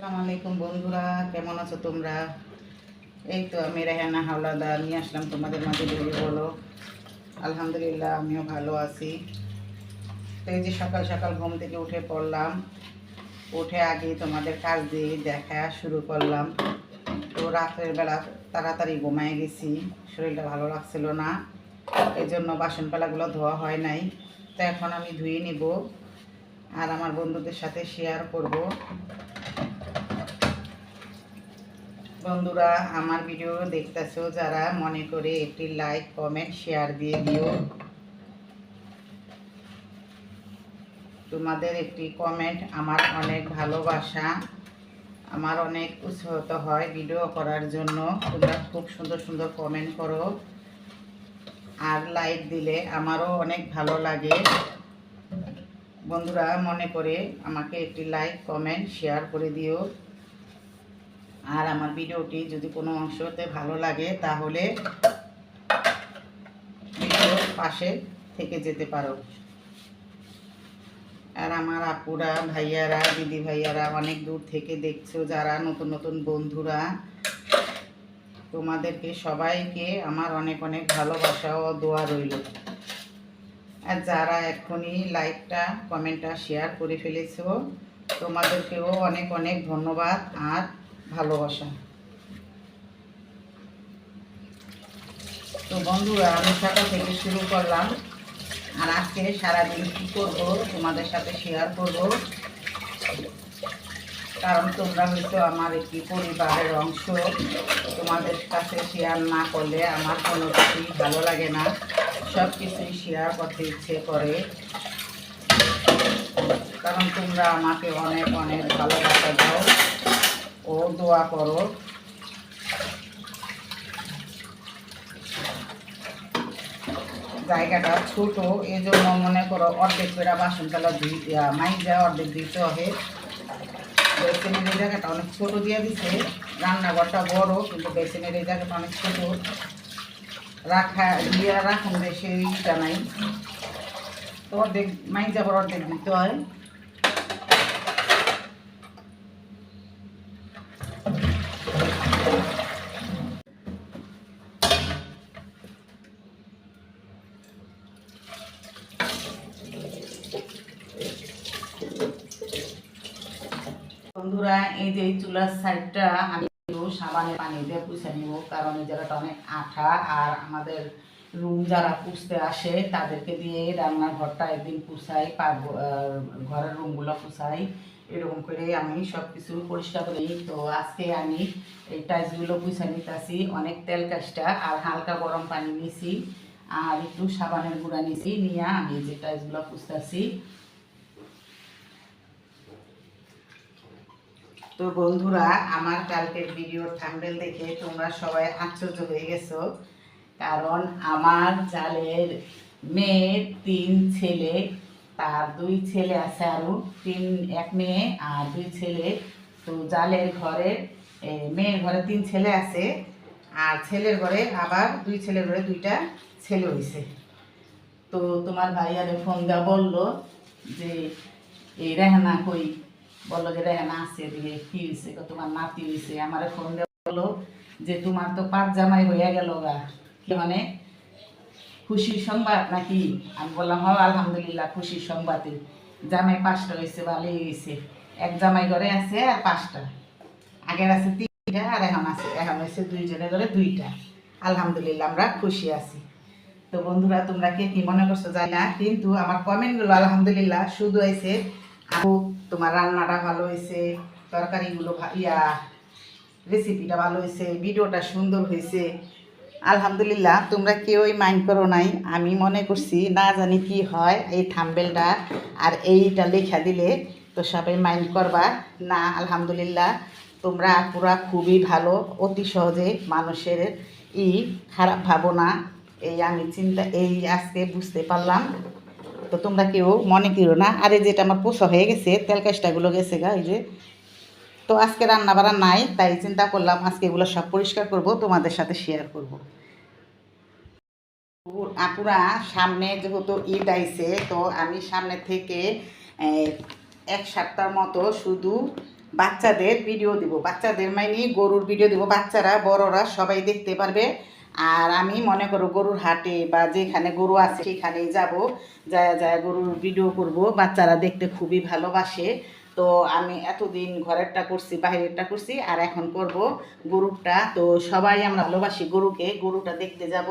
আসসালামু আলাইকুম বন্ধুরা, কেমন আছো তোমরা? এই তো আমি রেহানা হাওলাদার, নিয়ে আসলাম তোমাদের মাঝে বেরিয়ে বলো। আলহামদুলিল্লাহ, আমিও ভালো আছি। তো এই যে সকাল সকাল ঘুম থেকে উঠে পড়লাম, উঠে আগে তোমাদের কাজ দিয়ে দেখা শুরু করলাম। তো রাত্রের বেলা তাড়াতাড়ি ঘুমায় গেছি, শরীরটা ভালো লাগছিল না এই জন্য বাসন পালাগুলো ধোয়া হয় নাই। তো এখন আমি ধুয়ে নিব, আর আমার বন্ধুদের সাথে শেয়ার করব। বন্ধুরা, আমার ভিডিও দেখতেছো যারা, মনে করে একটি লাইক কমেন্ট শেয়ার দিয়ে দিও। তোমাদের একটি কমেন্ট আমার অনেক ভালোবাসা, আমার অনেক উৎসাহিত হয় ভিডিও করার জন্য। তোমরা খুব সুন্দর সুন্দর কমেন্ট করো। আর লাইক দিলে আমারও অনেক ভালো লাগে। বন্ধুরা, মনে করে আমাকে একটি লাইক কমেন্ট শেয়ার করে দিও। আর আমার ভিডিওটি যদি কোনো অংশতে ভালো লাগে, তাহলে ভিডিওর পাশে থেকে যেতে পারো। আর আমার আপুরা, ভাইয়ারা, দিদি ভাইয়ারা অনেক দূর থেকে দেখছ, যারা নতুন নতুন বন্ধুরা, তোমাদেরকে সবাইকে আমার অনেক অনেক ভালোবাসা ও দোয়া রইল। আর যারা এক্ষুনি লাইকটা কমেন্টটা শেয়ার করে ফেলেছো, তোমাদেরকেও অনেক অনেক ধন্যবাদ। আর ভালোবাসা। তো বন্ধুরা, আমি সকাল থেকে শুরু করলাম। আর আজকে সারাদিন কী করব তোমাদের সাথে শেয়ার করব? কারণ তোমরা হয়তো আমার একটি পরিবারের অংশ। তোমাদের কাছে শেয়ার না করলে আমার কোনো কিছুই ভালো লাগে না। সব কিছুই শেয়ার করতে ইচ্ছে করে। কারণ তোমরা আমাকে অনেক অনেক ভালোবাসা দাও। ও দোয়া করো। জায়গাটা ছোট এই জন্য মনে করো অর্ধেক করে বাসন তালা ধুই মাইজা অর্ধেক দিতে হবে। বেসিনের এই জায়গাটা অনেক ছোট দিয়ে দিছে। রান্নাঘরটা বড়, কিন্তু বেসিনের এই জায়গাটা অনেক ছোট। রাখা দিয়ে রাখুন বেশি ইটা নাই। তো অর্ধেক, মাইজা পর অর্ধেক দিতে হয় বন্ধুরা এই যে চুলার সাইডটা আমি সাবানের পানি দিয়ে পুষে নিব, কারণ এই জায়গাটা অনেক আঠা আর আমাদের রুম যারা পুষতে আসে তাদেরকে দিয়ে রান্নাঘরটা একদিন পুষাই ঘরের রুমগুলো পুষাই এরকম করে আমি সব কিছু পরিষ্কার করি তো আজকে আমি এই টাইলসগুলো পুষে নিতেছি, অনেক তেল কাজটা আর হালকা গরম পানি নিছি আর একটু সাবানের গুঁড়া নিছি, নিয়ে আমি যে টাইলসগুলো পুষতেছি তো বন্ধুরা, আমার কালকের ভিডিওর থাম্বেল দেখে তোমরা সবাই আশ্চর্য হয়ে গেছো। কারণ আমার জালের মেয়ের তিন ছেলে, তার দুই ছেলে আছে আরও তিন, এক মেয়ে আর দুই ছেলে। তো জালের ঘরে মেয়ের ঘরে তিন ছেলে আছে, আর ছেলের ঘরে আবার দুই ছেলের ঘরে দুইটা ছেলে হয়েছে তো তোমার ভাইয়ারে ফোন দেওয়া বলল যে, এই রেহানা কই? বলল যে, রেহানা, আসছে এদিকে, কি হয়েছে? তোমার নাতি হয়েছে? আমার ফোন দিয়ে বলল যে, তোমার তো পাঁচ জামাই হয়ে গেল গা। কি মানে? খুশির সংবাদ নাকি? আমি বললাম হ আলহামদুলিল্লাহ, খুশির সংবাদে জামাই পাঁচটা হয়েছে, ভালোই হয়েছে। এক জামাই ঘরে আছে আর পাঁচটা। আগের আছে তিনটা আর এখন আছে, এখন হয়েছে দুইজনের ঘরে দুইটা। আলহামদুলিল্লাহ, আমরা খুশি আছি। তো বন্ধুরা, তোমরা কে কি মনে করছ জানি না, কিন্তু আমার কমেন্টগুলো আলহামদুলিল্লাহ, শুধু হয়েছে তোমার রান্নাটা ভালো হয়েছে, তরকারিগুলো ইয়া রেসিপিটা ভালো হয়েছে ভিডিওটা সুন্দর হয়েছে। আলহামদুলিল্লাহ, তোমরা কেউই মাইন্ড করো নাই। আমি মনে করছি, না জানি কি হয়, এই থাম্বেলটা আর এইটা লেখা দিলে তো সবাই মাইন্ড করবা। না, আলহামদুলিল্লাহ, তোমরা পুরা খুবই ভালো, অতি সহজে মানুষের ই খারাপ ভাবনা, এই আমি চিন্তা, এই আজকে বুঝতে পারলাম। তো তোমরা কেউ মনে করো না? আরে যেটা আমার পোষা হয়ে গেছে, তেল কাজটাগুলো গেছে গা, এই যে। তো আজকে রান্না বাড়া নাই, তাই চিন্তা করলাম আজকে এগুলো সব পরিষ্কার করব, তোমাদের সাথে শেয়ার করব। আপুরা, সামনে যেহেতু ঈদ আইছে, তো আমি সামনে থেকে এক সপ্তাহ মতো শুধু বাচ্চাদের ভিডিও দিব। বাচ্চাদের মানে গরুর ভিডিও দিব। বাচ্চারা, বড়রা সবাই দেখতে পারবে। আর আমি মনে করো গরুর হাটে বা যেখানে গরু আছে, সেখানেই যাব, যায় যায় গরুর ভিডিও করব। বাচ্চারা দেখতে খুবই ভালোবাসে। তো আমি এতদিন ঘরেরটা করছি, বাইরেরটা করছি, আর এখন করব গরুটা তো সবাই আমরা ভালোবাসি গরুকে, গরুটা দেখতে যাব।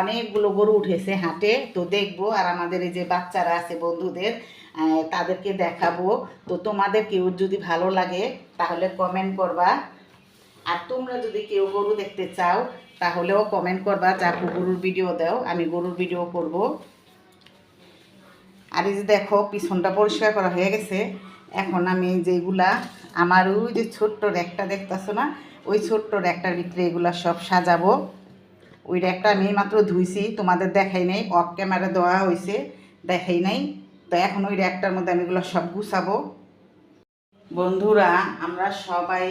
অনেকগুলো গরু উঠেছে হাটে, তো দেখব। আর আমাদের এই যে বাচ্চারা আছে, বন্ধুদের তাদেরকে দেখাবো। তো তোমাদের কেউ যদি ভালো লাগে, তাহলে কমেন্ট করবা। আর তোমরা যদি কেউ গরু দেখতে চাও তাহলেও কমেন্ট করবা আপু গরুর ভিডিও দাও, আমি গরুর ভিডিও করব। আর এই যে দেখো, পিছনটা পরিষ্কার করা হয়ে গেছে। এখন আমি যেগুলা, আমার ওই যে ছোট্ট র্যাকটা দেখতেছো না? ওই ছোট্ট র্যাকটার ভিতরে এগুলা সব সাজাবো। ওই র্যাকটা আমি মাত্র ধুইছি, তোমাদের দেখাই নাই অফ ক্যামেরা দেওয়া হয়েছে দেখাই নাই। তো এখন ওই র্যাকটার মধ্যে আমি এগুলো সব গুছাবো। বন্ধুরা, আমরা সবাই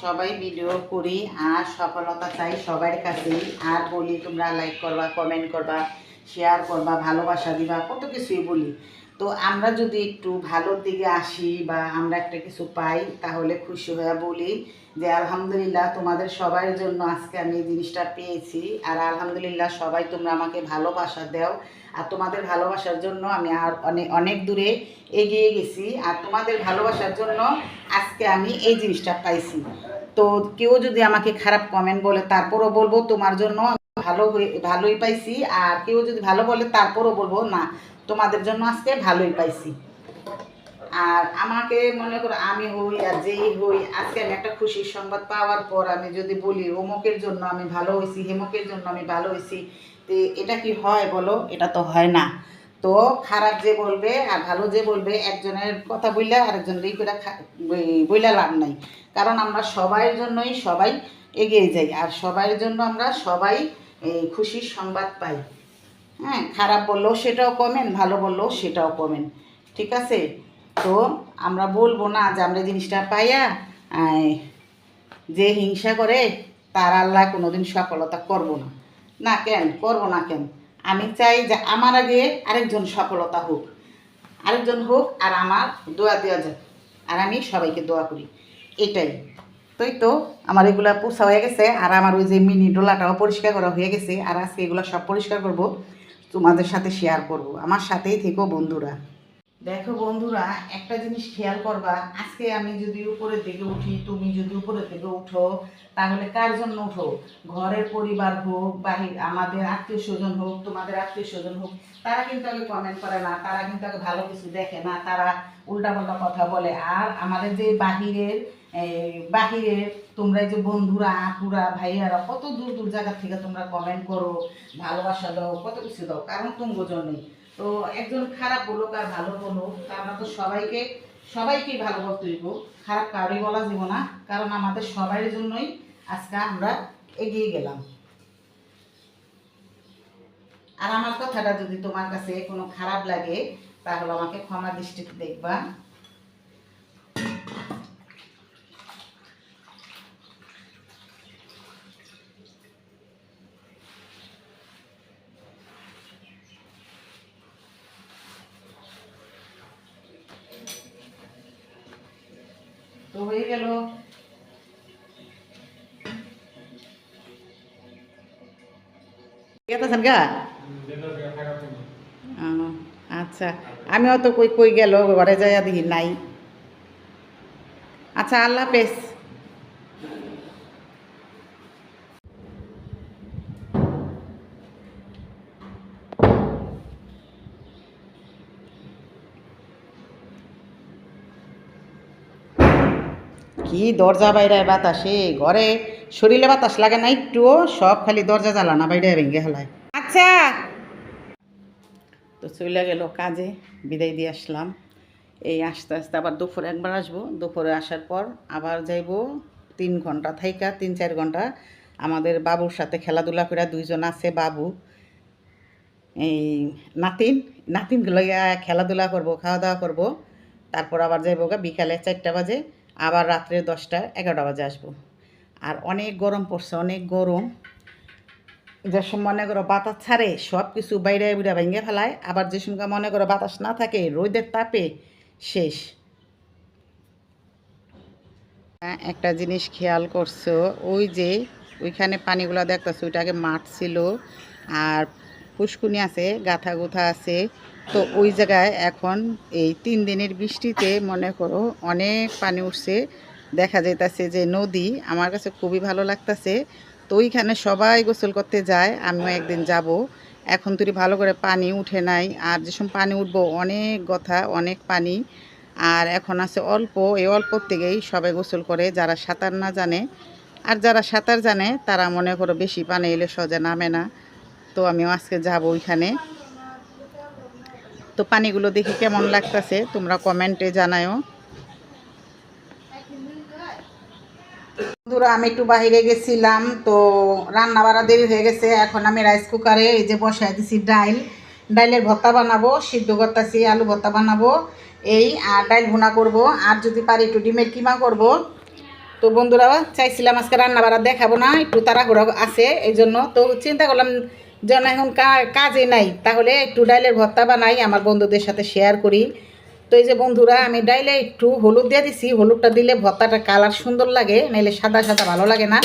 সবাই ভিডিও করি আর সফলতা চাই সবার কাছেই। আর বলি, তোমরা লাইক করবা কমেন্ট করবা শেয়ার করবা, ভালোবাসা দিবা, কত কিছুই বলি। তো আমরা যদি একটু ভালোর দিকে আসি বা আমরা একটা কিছু পাই, তাহলে খুশি হয়ে বলি যে আলহামদুলিল্লাহ তোমাদের সবার জন্য আজকে আমি এই জিনিসটা পেয়েছি। আর আলহামদুলিল্লাহ সবাই তোমরা আমাকে ভালোবাসা দাও। আর তোমাদের ভালোবাসার জন্য আমি আর অনেক অনেক দূরে এগিয়ে গেছি। আর তোমাদের ভালোবাসার জন্য আজকে আমি এই জিনিসটা পাইছি। তো কেউ যদি আমাকে খারাপ কমেন্ট বলে, তারপরও বলব তোমার জন্য ভালো হয়ে, ভালোই পাইছি। আর কেউ যদি ভালো বলে, তারপরও বলব না। তোমাদের জন্য আজকে ভালোই পাইছি। আর আমাকে মনে করো আমি হই আর যেই হই, আজকে আমি একটা খুশির সংবাদ পাওয়ার পর আমি যদি বলি অমুকের জন্য আমি ভালো হয়েছি হেমকের জন্য আমি ভালো হয়েছি তো এটা কি হয় বলো? এটা তো হয় না। তো খারাপ যে বলবে আর ভালো যে বলবে, একজনের কথা বললে আরেকজন ই করে বইলা লাভ নাই। কারণ আমরা সবাই জন্যই সবাই এগিয়ে যাই, আর সবার জন্য আমরা সবাই এই খুশির সংবাদ পাই। হ্যাঁ খারাপ বললেও সেটাও কমেন, ভালো বললেও সেটাও কমেন। ঠিক আছে? তো আমরা বলব না যে আমরা জিনিসটা পাইয়া যে হিংসা করে তার আল্লাহ কোনো দিন সফলতা করব না। না কেন? করব না কেন? আমি চাই যে আমার আগে আরেকজন সফলতা হোক। আরেকজন হোক আর আমার দোয়া দেওয়া যাক। আর আমি সবাইকে দোয়া করি। এটাই। তোই তো? আমার এগুলা পোষা হয়ে গেছে। আর আমার ওই যে মিনি ডোলাটাও পরিষ্কার করা হয়ে গেছে। আর আজকে এগুলো সব পরিষ্কার করব। তোমাদের সাথে শেয়ার করব। আমার সাথেই থেকো বন্ধুরা। দেখো বন্ধুরা, একটা জিনিস খেয়াল করবা, আজকে আমি যদি উপরের দিকে উঠি, তুমি যদি উপরের দিকে উঠো, তাহলে কার জন্য উঠো? ঘরের পরিবার হোক, বাহির, আমাদের আত্মীয় স্বজন হোক, তোমাদের আত্মীয় স্বজন হোক, তারা কিন্তু আগে কমেন্ট করে না, তারা কিন্তু আগে ভালো কিছু দেখে না, তারা উল্টাপাল্টা কথা বলে। আর আমাদের যে বাহিরের এই বাহিরের, তোমরা যে বন্ধুরা, আপুরা, ভাইয়ারা, কত দূর দূর জায়গা থেকে তোমরা কমেন্ট করো, ভালোবাসা দাও, কত কিছু দাও, কারণ তুমি জন্যই তো একজন খারাপ বলুক আর ভালো বলুক আমরা তো সবাইকে, সবাইকেই ভালো বলতে হইব। খারাপ কাউরি বলা যাব না, কারণ আমাদের সবার জন্যই আজকে আমরা এগিয়ে গেলাম। আর আমার কথাটা যদি তোমার কাছে কোনো খারাপ লাগে, তাহলে আমাকে ক্ষমা দৃষ্টিতে দেখবা। গেতেছেন গা আচ্ছা। আমিও তো কই কই গেল? ঘরে যাইয়া দেখি নাই। আচ্ছা আল্লাহ হাফেজ। কি দরজা বাইরে, বাতাসে? ঘরে শরীরে বাতাস লাগে না একটুও সব খালি দরজা জ্বালানা বাইরে ভেঙে হেলায় আচ্ছা। তো চলে গেল কাজে বিদায় দিয়ে আসলাম। এই আস্তে আস্তে আবার দুপুরে একবার আসব। দুপুরে আসার পর আবার যাইব তিন ঘণ্টা থাইকা তিন চার ঘণ্টা। আমাদের বাবুর সাথে খেলাধুলা করে দুইজন আছে বাবু। এই নাতিন নাতিনগুলো খেলাধুলা করব খাওয়া দাওয়া করব। তারপর আবার যাইব গা বিকালে চারটা বাজে আবার রাত্রে দশটা এগারোটা বাজে আসব। আর অনেক গরম পড়ছে, অনেক গরম। যে মনে করো বাতাস ছাড়ে সব কিছু বাইরে বুড়া ভেঙে ফেলায়। আবার যে সময় মনে করো বাতাস না থাকে, রোদের তাপে শেষ। একটা জিনিস খেয়াল করছ, ওই যে ওইখানে পানিগুলো দেখতেছো, ওইটা আগে মাঠ ছিল, আর পুষ্কুনি আছে, গাথা গুথা আছে। তো ওই জায়গায় এখন এই তিন দিনের বৃষ্টিতে মনে করো অনেক পানি উঠছে। দেখা যাইতাছে যে নদী আমার কাছে খুবই ভালো লাগতাছে। তো ওইখানে সবাই গোসল করতে যায়, আমিও একদিন যাব। এখন তুই ভালো করে পানি উঠে নাই, আর যেসব পানি উঠবো অনেক কথা অনেক পানি। আর এখন আছে অল্প, এই অল্প থেকেই সবাই গোসল করে, যারা সাঁতার না জানে। আর যারা সাঁতার জানে, তারা মনে করো বেশি পানি এলে সহজে নামে না। তো আমিও আজকে যাব ওইখানে। তো পানিগুলো দেখি কেমন লাগতেছে, তোমরা কমেন্টে জানায়ও। বন্ধুরা, আমি একটু বাইরে গেছিলাম, তো রান্না বাড়া দেরি হয়ে গেছে। এখন আমি রাইস কুকারে এই যে বসাই দিছি ডাইল। ডাইলের ভর্তা বানাবো, সিদ্ধ করতেছি, আলু ভর্তা বানাবো, এই, আর ডাইল ভুনা করব। আর যদি পারি একটু ডিমের কিমা করব। তো বন্ধুরা, চাইছিলাম আজকে রান্না বাড়া দেখাবো না, একটু তাড়াহুড়া আছে, এই জন্য। তো চিন্তা করলাম, যেন এখন কাজে নাই, তাহলে একটু ডাইলের ভর্তা বানাই, আমার বন্ধুদের সাথে শেয়ার করি। তো এই যে বন্ধুরা, আমি ডাইলে একটু হলুদ দিয়ে দিছি। হলুদটা দিলে ভর্তাটা কালার সুন্দর লাগে, নাইলে সাদা সাদা ভালো লাগে না।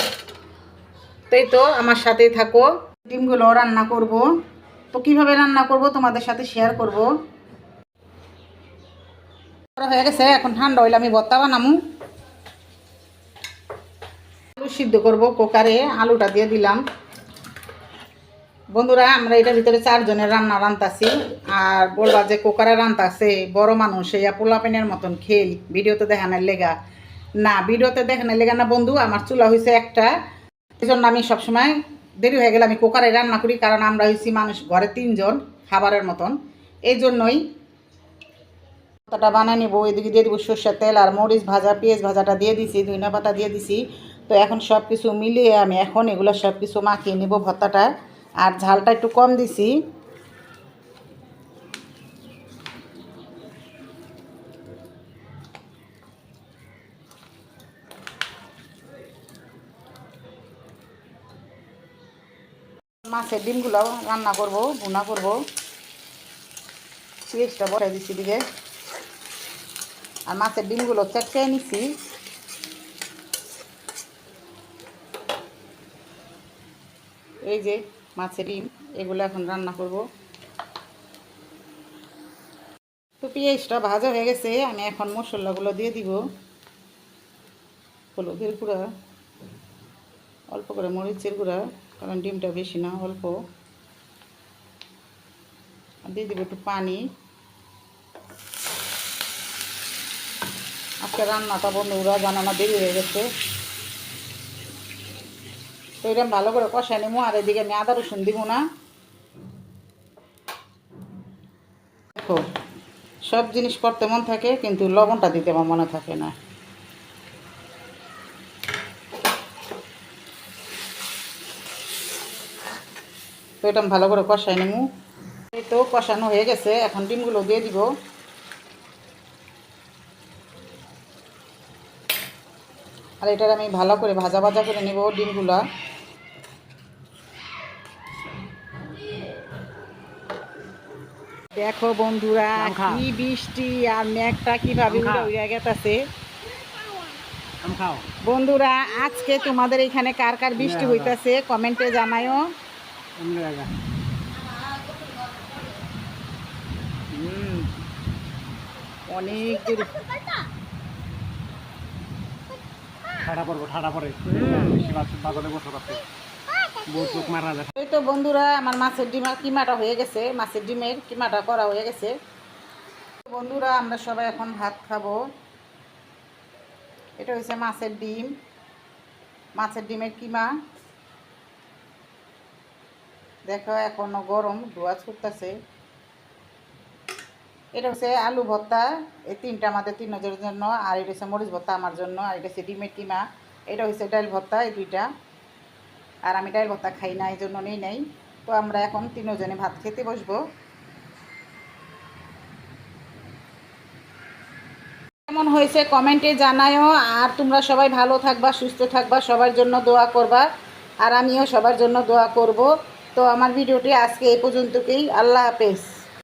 তো এই তো আমার সাথেই থাকো। ডিমগুলো রান্না করব। তো কীভাবে রান্না করব তোমাদের সাথে শেয়ার করব। হয়ে গেছে, এখন ঠান্ডা হইলে আমি ভর্তা বানামু। আলু সিদ্ধ করব, কুকারে আলুটা দিয়ে দিলাম। বন্ধুরা, আমরা এটার ভিতরে চারজনের রান্না রান্তাছি, আর বলবা যে কুকারে রান্তাছে, বড় মানুষ, এই পোলাপেনের মতন খেল ভিডিওতে দেখানোর লেগা। না, ভিডিওতে দেখানোর লেগা না বন্ধু, আমার চুলা হয়েছে একটা। এই জন্য আমি সবসময় দেরি হয়ে গেলে আমি কুকারে রান্না করি, কারণ আমরা হয়েছি মানুষ ঘরে তিনজন, খাবারের মতন। এই জন্যই পাতাটা বানিয়ে নেব, এদিকে দিয়ে দেবো সর্ষের তেল আর মরিচ ভাজা, পেঁয়াজ ভাজাটা দিয়ে দিছি ধনিয়া পাতা দিয়ে দিছি। তো এখন সব কিছু মিলিয়ে আমি এখন এগুলো সব কিছু মাখিয়ে নেব ভর্তাটা। আর ঝালটা একটু কম দিছি। মাছের ডিমগুলো রান্না করব, ভুনা করব। পেঁয়াজটা বসাই দিছি দিকে আর মাছের ডিমগুলো চেটকে নিছি। এই যে মাছের ডিম এগুলো এখন রান্না করব। তো পেঁয়াজটা ভাজা হয়ে গেছে, আমি এখন মশলাগুলো দিয়ে দিব। হলুদের গুঁড়া, অল্প করে মরিচের গুঁড়া, কারণ ডিমটা বেশি না, অল্প। দিয়ে দিব একটু পানি। আজকে রান্নাটা বন্ধুরা বানানো দেরি হয়ে গেছে। তো এরকম ভালো করে কষাই নেব, আর এদিকে আমি আদা রসুন দিব না। দেখো, সব জিনিস করতে মন থাকে, কিন্তু লবণটা দিতে আমার মনে থাকে না। তো এটা ভালো করে কষাই নেব। এই তো কষানো হয়ে গেছে, এখন ডিমগুলো দিয়ে দিব। আর এটার আমি ভালো করে ভাজা ভাজা করে নেব ডিমগুলা। দেখো বন্ধুরা কি বৃষ্টি আর মেঘটা কীভাবে উড়ে বন্ধুরা আজকে তোমাদের এখানে কার কার বৃষ্টি হইতাছে কমেন্টে জানায়ও অনেক দূর। ঠাডা পড়ব ঠাডা পড়ে। বেশি বাস- বাদলে বসে তো বন্ধুরা, আমার মাছের ডিমার কিমাটা হয়ে গেছে। মাছের ডিমের কিমাটা করা হয়ে গেছে। বন্ধুরা, আমরা সবাই এখন ভাত খাব। এটা হচ্ছে মাছের ডিম। মাছের ডিমের কিমা। দেখো, এখনও গরম, ধোয়া ছুটতেছে। এটা হচ্ছে আলু ভর্তা। এই তিনটা আমাদের তিন নজরের জন্য, আর এটা হচ্ছে মরিচ ভর্তা আমার জন্য, আর এটা হচ্ছে ডিমের কিমা। এটা হচ্ছে ডাল ভর্তা, এই দুইটা। আর আমি ডাল ভর্তা খাই না এই জন্য নেই নাই। তো আমরা এখন তিনজনে ভাত খেতে বসবো। কেমন হয়েছে কমেন্টে জানায়ও, আর তোমরা সবাই ভালো থাকবা, সুস্থ থাকবা, সবার জন্য দোয়া করবা, আর আমিও সবার জন্য দোয়া করব। তো আমার ভিডিওটি আজকে এই পর্যন্তকেই। আল্লাহ হাফেজ।